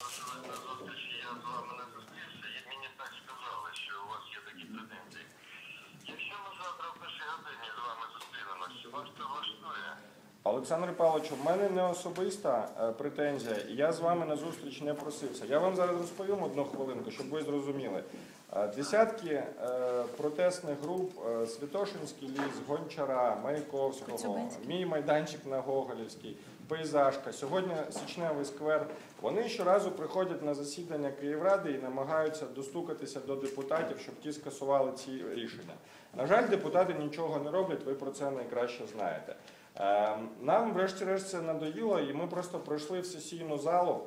на зустрічі я з вами не зустрівся, і мені так сказали, що у вас є такі претензії. Якщо ми завтра в першій годині з вами зустрінемося, вас це влаштує? Олександр Павлович, у мене не особиста е, претензія, я з вами на зустріч не просився. Я вам зараз розповім одну хвилинку, щоб ви зрозуміли. Е, Десятки е, протестних груп Святошинський ліс, Гончара, Маяковського, мій майданчик на Гоголівській, Пейзажка, сьогодні Січневий сквер. Вони щоразу приходять на засідання Київради і намагаються достукатися до депутатів, щоб ті скасували ці рішення. На жаль, депутати нічого не роблять, ви про це найкраще знаєте. Е, Нам, врешті-решт, це надоїло, і ми просто пройшли в сесійну залу.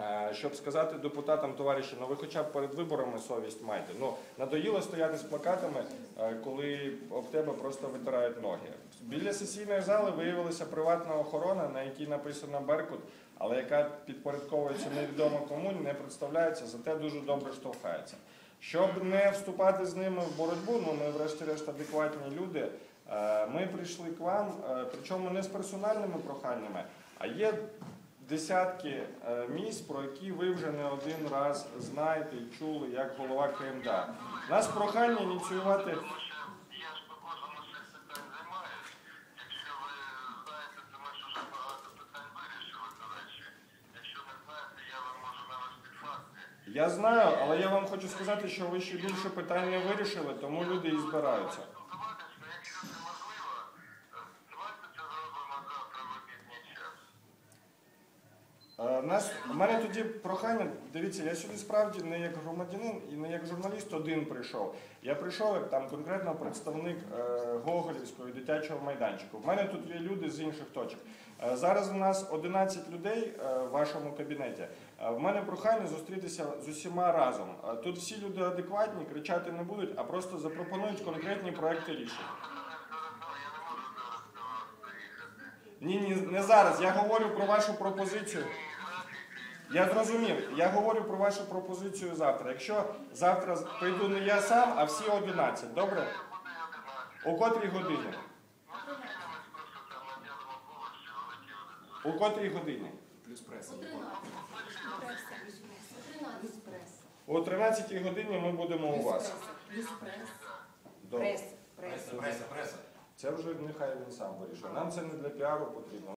е, Щоб сказати депутатам, товариші, ну ви хоча б перед виборами совість майте. Ну надоїло стояти з плакатами, е, коли об тебе просто витирають ноги. Біля сесійної зали виявилася приватна охорона, на якій написано Беркут, але яка підпорядковується невідомо кому, не представляється, зате дуже добре штовхається. Щоб не вступати з ними в боротьбу, ну ми врешті-решт адекватні люди. е, Ми прийшли к вам, е, причому не з персональними проханнями, а є десятки е, місць, про які ви вже не один раз знаєте і чули як голова КМДА. Нас прохання ініціювати. Я знаю, але я вам хочу сказати, що ви ще більше питань не вирішили, тому люди і збираються. Нас, у мене тоді прохання, дивіться, я сюди справді не як громадянин і не як журналіст один прийшов. Я прийшов як там конкретно представник е, Гоголівського дитячого майданчику. В мене тут є люди з інших точок. Е, зараз у нас 11 людей е, в вашому кабінеті. Е, в мене прохання зустрітися з усіма разом. Е, тут всі люди адекватні, кричати не будуть, а просто запропонують конкретні проекти рішень. Я не можу зараз до вас приїхати. Ні, ні, не зараз. Я говорю про вашу пропозицію. Я зрозумів. Я говорю про вашу пропозицію завтра. Якщо завтра прийду не я сам, а всі 11, добре? У котрій годині? У котрій годині? Плюс преса. О 13 годині ми будемо у вас. Добре. Прес, прес. Преса, преса, преса. Це вже нехай він сам вирішує. Нам це не для піару потрібно.